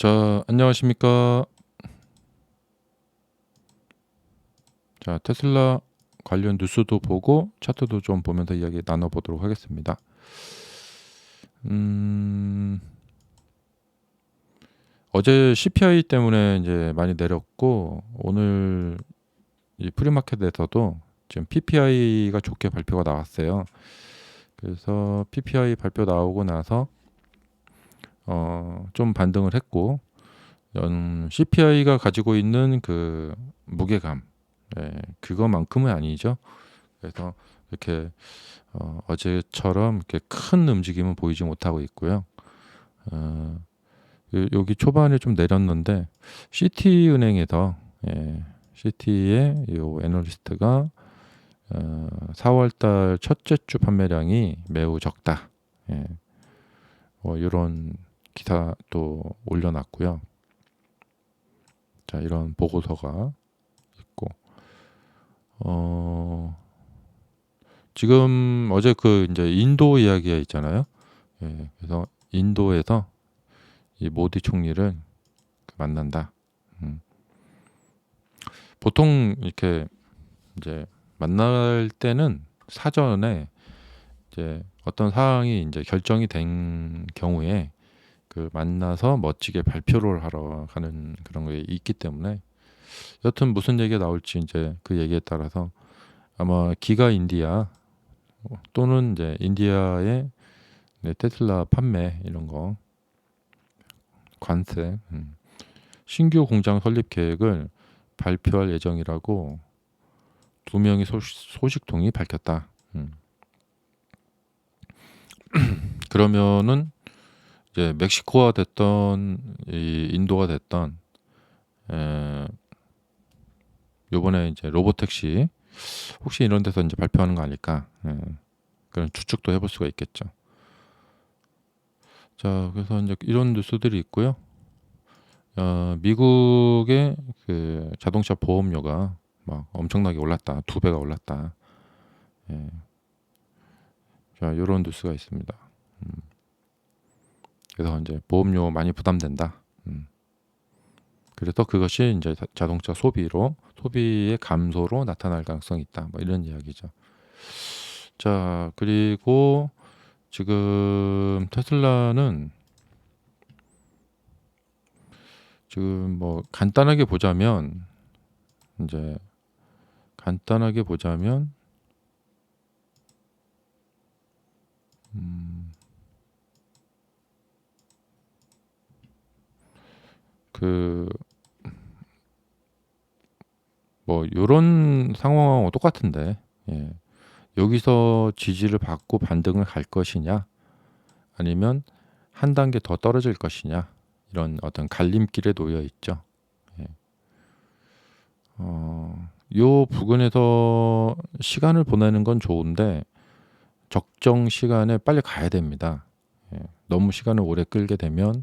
자, 안녕하십니까. 자, 테슬라 관련 뉴스도 보고 차트도 좀 보면서 이야기 나눠 보도록 하겠습니다. 음, 어제 CPI 때문에 이제 많이 내렸고 오늘 이 프리마켓에서도 지금 PPI가 좋게 발표가 나왔어요. 그래서 PPI 발표 나오고 나서 어, 좀 반등을 했고 연 CPI가 가지고 있는 그 무게감 예, 그거만큼은 아니죠. 그래서 이렇게 어, 어제처럼 이렇게 큰 움직임은 보이지 못하고 있고요. 어, 요- 여기 초반에 좀 내렸는데 시티은행에서 예, 시티의 요 애널리스트가 어, 4월달 첫째 주 판매량이 매우 적다. 예, 뭐 이런 기사 또 올려놨고요. 자 이런 보고서가 있고 어 지금 어제 그 이제 인도 이야기가 있잖아요. 예, 그래서 인도에서 이 모디 총리를 그 만난다. 음. 보통 이렇게 이제 만날 때는 사전에 이제 어떤 사항이 이제 결정이 된 경우에 그 만나서 멋지게 발표를 하러 가는 그런 게 있기 때문에 여튼 무슨 얘기가 나올지 이제 그 얘기에 따라서 아마 기가 인디아 또는 이제 인디아의 네, 테슬라 판매 이런 거 관세 음. 신규 공장 설립 계획을 발표할 예정이라고 두 명의 소식, 소식통이 밝혔다. 음. 그러면은 이제 멕시코가 됐던 이 인도가 됐던 에, 요번에 이제 로보택시 혹시 이런 데서 이제 발표하는 거 아닐까 예, 그런 추측도 해볼 수가 있겠죠. 자 그래서 이제 이런 뉴스들이 있고요. 어, 미국의 그 자동차 보험료가 막 엄청나게 올랐다 두 배가 올랐다. 예. 자 이런 뉴스가 있습니다. 음. 그래서 이제 보험료 많이 부담된다. 음. 그래서 그것이 이제 자- 자동차 소비로 소비의 감소로 나타날 가능성이 있다. 뭐 이런 이야기죠. 자 그리고 지금 테슬라는 지금 뭐 간단하게 보자면 이제 간단하게 보자면 음, 그 뭐 요런 상황하고 똑같은데 예. 여기서 지지를 받고 반등을 갈 것이냐 아니면 한 단계 더 떨어질 것이냐 이런 어떤 갈림길에 놓여 있죠. 예. 어, 요 부근에서 시간을 보내는 건 좋은데 적정 시간에 빨리 가야 됩니다. 예. 너무 시간을 오래 끌게 되면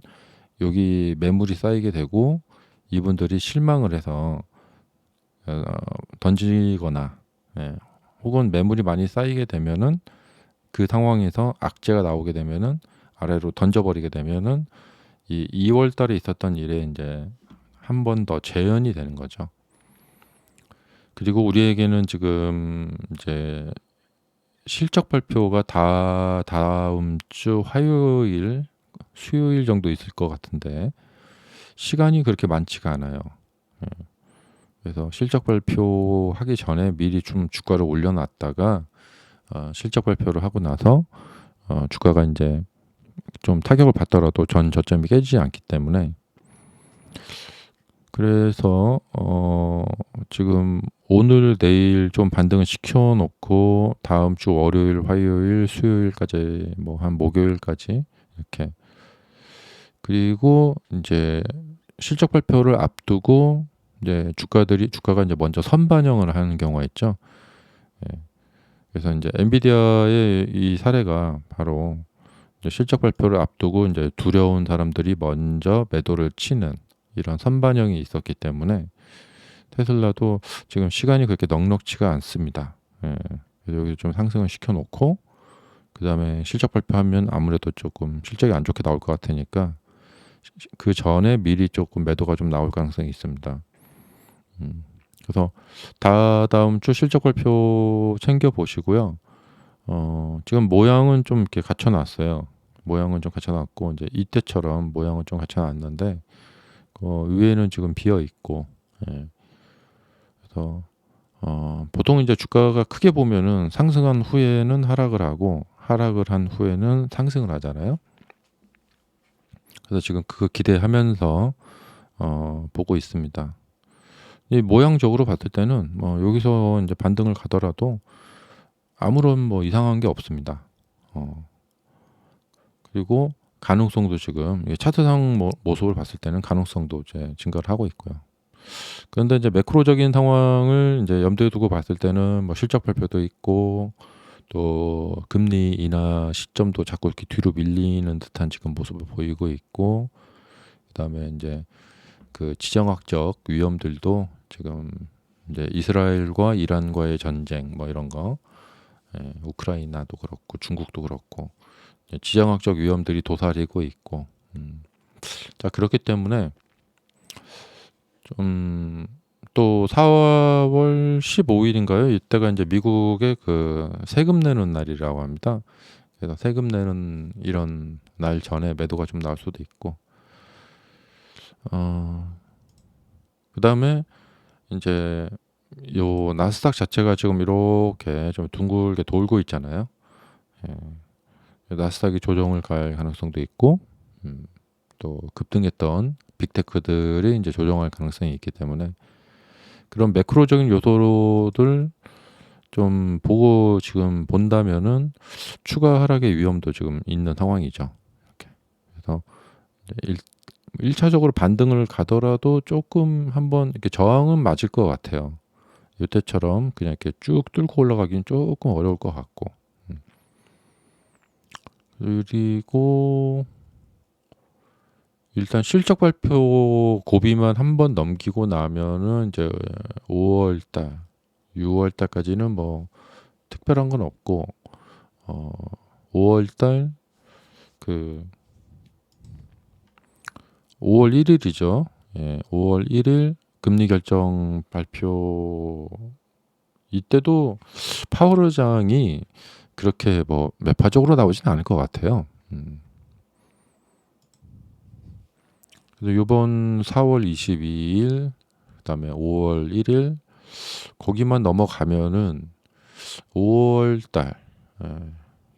여기 매물이 쌓이게 되고 이분들이 실망을 해서 어, 던지거나 예, 혹은 매물이 많이 쌓이게 되면은 그 상황에서 악재가 나오게 되면은 아래로 던져버리게 되면은 이 2월 달에 있었던 일에 이제 한 번 더 재현이 되는 거죠. 그리고 우리에게는 지금 이제 실적 발표가 다 다음 주 화요일, 수요일 정도 있을 것 같은데 시간이 그렇게 많지가 않아요. 예. 그래서 실적 발표하기 전에 미리 좀 주가를 올려놨다가 어, 실적 발표를 하고 나서 어, 주가가 이제 좀 타격을 받더라도 전 저점이 깨지지 않기 때문에 그래서 어, 지금 오늘 내일 좀 반등을 시켜놓고 다음 주 월요일, 화요일, 수요일까지 뭐 한 목요일까지 이렇게 그리고 이제 실적 발표를 앞두고 이제 주가들이 주가가 이제 먼저 선반영을 하는 경우가 있죠. 예. 그래서 이제 엔비디아의 이 사례가 바로 실적 발표를 앞두고 이제 두려운 사람들이 먼저 매도를 치는 이런 선반영이 있었기 때문에 테슬라도 지금 시간이 그렇게 넉넉치가 않습니다. 예. 그래서 여기 좀 상승을 시켜놓고 그 다음에 실적 발표하면 아무래도 조금 실적이 안 좋게 나올 것 같으니까 그 전에 미리 조금 매도가 좀 나올 가능성이 있습니다. 음, 그래서 다다음 주 실적 발표 챙겨 보시고요. 어, 지금 모양은 좀 이렇게 갖춰 놨어요. 모양은 좀 갖춰 놨고 이제 이때처럼 모양은 좀 갖춰 놨는데 어, 위에는 지금 비어 있고 예. 그래서 어, 보통 이제 주가가 크게 보면은 상승한 후에는 하락을 하고 하락을 한 후에는 상승을 하잖아요. 그래서 지금 그거 기대하면서 어, 보고 있습니다. 이 모양적으로 봤을 때는 뭐 여기서 이제 반등을 가더라도 아무런 뭐 이상한 게 없습니다. 어, 그리고 가능성도 지금 차트상 모, 모습을 봤을 때는 가능성도 이제 증가를 하고 있고요. 그런데 이제 매크로적인 상황을 이제 염두에 두고 봤을 때는 뭐 실적 발표도 있고 또 금리 인하 시점도 자꾸 이렇게 뒤로 밀리는 듯한 지금 모습을 보이고 있고 그다음에 이제 그 지정학적 위험들도 지금 이제 이스라엘과 이란과의 전쟁 뭐 이런 거 예, 우크라이나도 그렇고 중국도 그렇고 지정학적 위험들이 도사리고 있고 음. 자 그렇기 때문에 좀 또 4월 15일인가요? 이때가 이제 미국의 그 세금 내는 날이라고 합니다. 그래서 세금 내는 이런 날 전에 매도가 좀 나올 수도 있고, 어, 그 다음에 이제 요 나스닥 자체가 지금 이렇게 좀 둥글게 돌고 있잖아요. 예. 나스닥이 조정을 갈 가능성도 있고, 음, 또 급등했던 빅테크들이 이제 조정할 가능성이 있기 때문에 그런 매크로적인 요소들 좀 보고 지금 본다면은 추가 하락의 위험도 지금 있는 상황이죠. 이렇게. 그래서 일, 1차적으로 반등을 가더라도 조금 한번 이렇게 저항은 맞을 것 같아요. 이때처럼 그냥 이렇게 쭉 뚫고 올라가기는 조금 어려울 것 같고. 음. 그리고 일단 실적 발표 고비만 한번 넘기고 나면은 이제 5 월 달, 6 월 달까지는 뭐 특별한 건 없고 어 5 월 달 그 5 월 1 일이죠. 예, 5 월 1 일 금리 결정 발표 이때도 파월 의장이 그렇게 뭐 매파적으로 나오지는 않을 것 같아요. 음. 그래서 이번 4월 22일 그다음에 5월 1일 거기만 넘어가면은 5월 달,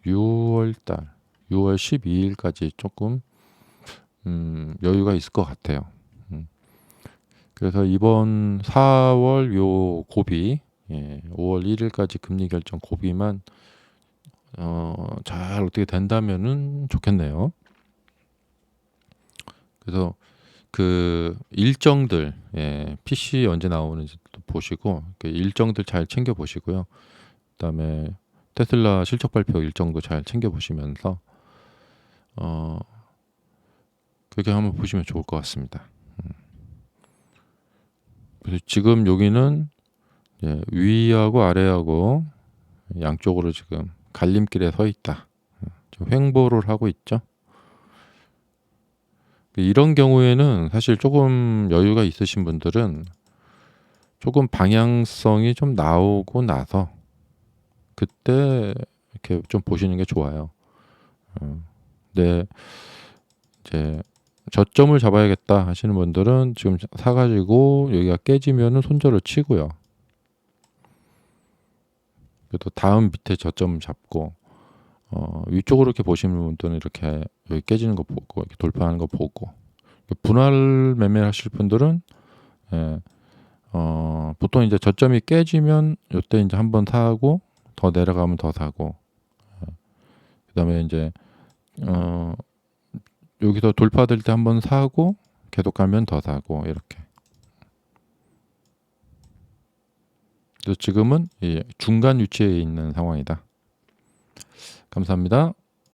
6월 달, 6월 12일까지 조금 음, 여유가 있을 것 같아요. 음. 그래서 이번 4월 요 고비, 예, 5월 1일까지 금리 결정 고비만 어, 잘 어떻게 된다면은 좋겠네요. 그래서 그 일정들 예, PC 언제 나오는지 또 보시고 그 일정들 잘 챙겨 보시고요. 그다음에 테슬라 실적 발표 일정도 잘 챙겨 보시면서 어 그렇게 한번 보시면 좋을 것 같습니다. 음. 그래서 지금 여기는 예, 위하고 아래하고 양쪽으로 지금 갈림길에 서 있다. 좀 횡보를 하고 있죠. 이런 경우에는 사실 조금 여유가 있으신 분들은 조금 방향성이 좀 나오고 나서 그때 이렇게 좀 보시는 게 좋아요. 어, 네, 이제 저점을 잡아야겠다 하시는 분들은 지금 사가지고 여기가 깨지면은 손절을 치고요. 그래도 다음 밑에 저점 잡고 어, 위쪽으로 이렇게 보시는 분들은 이렇게 여기 깨지는 거 보고 이렇게 돌파하는 거 보고. 분할 매매 하실 분들은 예, 어, 보통 이제 저점이 깨지면 이때 이제 한번 사고 더 내려가면 더 사고. 예, 그다음에 이제 어, 여기서 돌파될 때 한번 사고 계속 가면 더 사고 이렇게. 그래서 지금은 이 중간 위치에 있는 상황이다. 감사합니다.